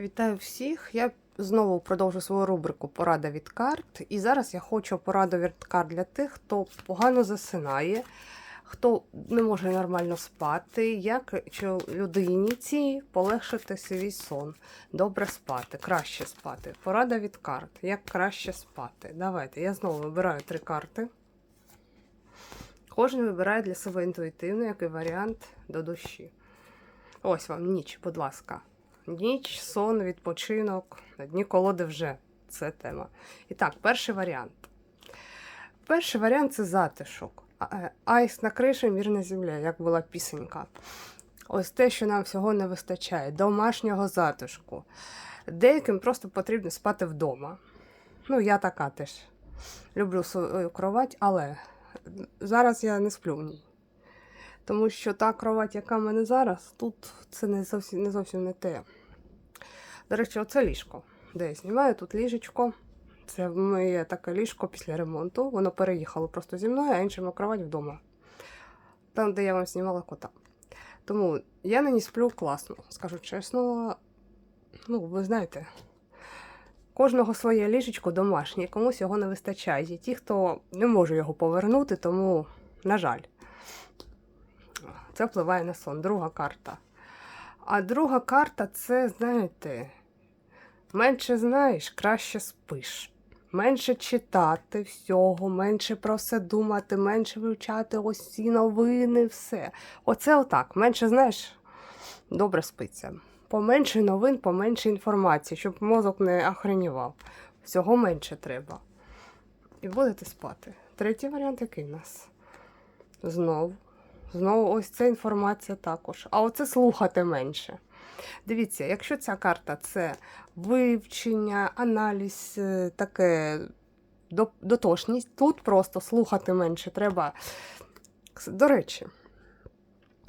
Вітаю всіх. Я знову продовжу свою рубрику Порада від карт. І зараз я хочу пораду від карт для тих, хто погано засинає, хто не може нормально спати. Як людині цій полегшити свій сон, добре спати, краще спати. Порада від карт. Як краще спати. Давайте. Я знову вибираю три карти. Кожен вибирає для себе інтуїтивно, який варіант до душі. Ось вам ніч, будь ласка. Ніч, сон, відпочинок. Дні колоди вже це тема. І так, перший варіант. Перший варіант це затишок. Е, Айс на криші, мір на землі, як була пісенька. Ось те, що нам всього не вистачає, домашнього затишку. Деяким просто потрібно спати вдома. Ну, я така теж. Люблю свою кровать, але зараз я не сплю в ній. Тому що та кровать, яка в мене зараз, тут це не зовсім не, зовсім не те. До речі, оце ліжко. Де я знімаю, тут ліжечко. Це моє таке ліжко після ремонту. Воно переїхало просто зі мною, а іншому кровать вдома. Там, де я вам знімала кота. Тому я на ній сплю класно, скажу чесно. Ну, ви знаєте, кожного своє ліжечко домашнє, комусь його не вистачає. Є ті, хто не може його повернути, тому, на жаль. Це впливає на сон. Друга карта. А друга карта це, знаєте, менше знаєш, краще спиш. Менше читати всього, менше про все думати, менше вивчати ось ці новини, все. Оце отак. Менше знаєш, добре спиться. Поменше новин, поменше інформації, щоб мозок не охренівав. Всього менше треба. І будете спати. Третій варіант який в нас? Знову. Знову ось ця інформація також. А оце слухати менше. Дивіться, якщо ця карта це вивчення, аналіз, е, таке до- дотошність, тут просто слухати менше треба. До речі,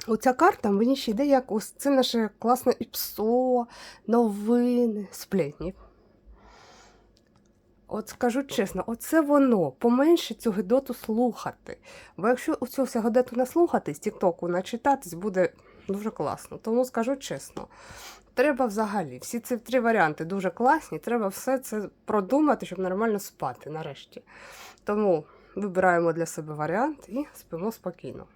оця карта мені ще йде як ось це наше класне ІПСО, новини, сплетні. От скажу чесно, оце воно поменше цю гидоту слухати. Бо якщо у цю всю гидоту наслухатись, тіктоку начитатись, буде дуже класно. Тому скажу чесно, треба взагалі, всі ці три варіанти дуже класні, треба все це продумати, щоб нормально спати нарешті. Тому вибираємо для себе варіант і спимо спокійно.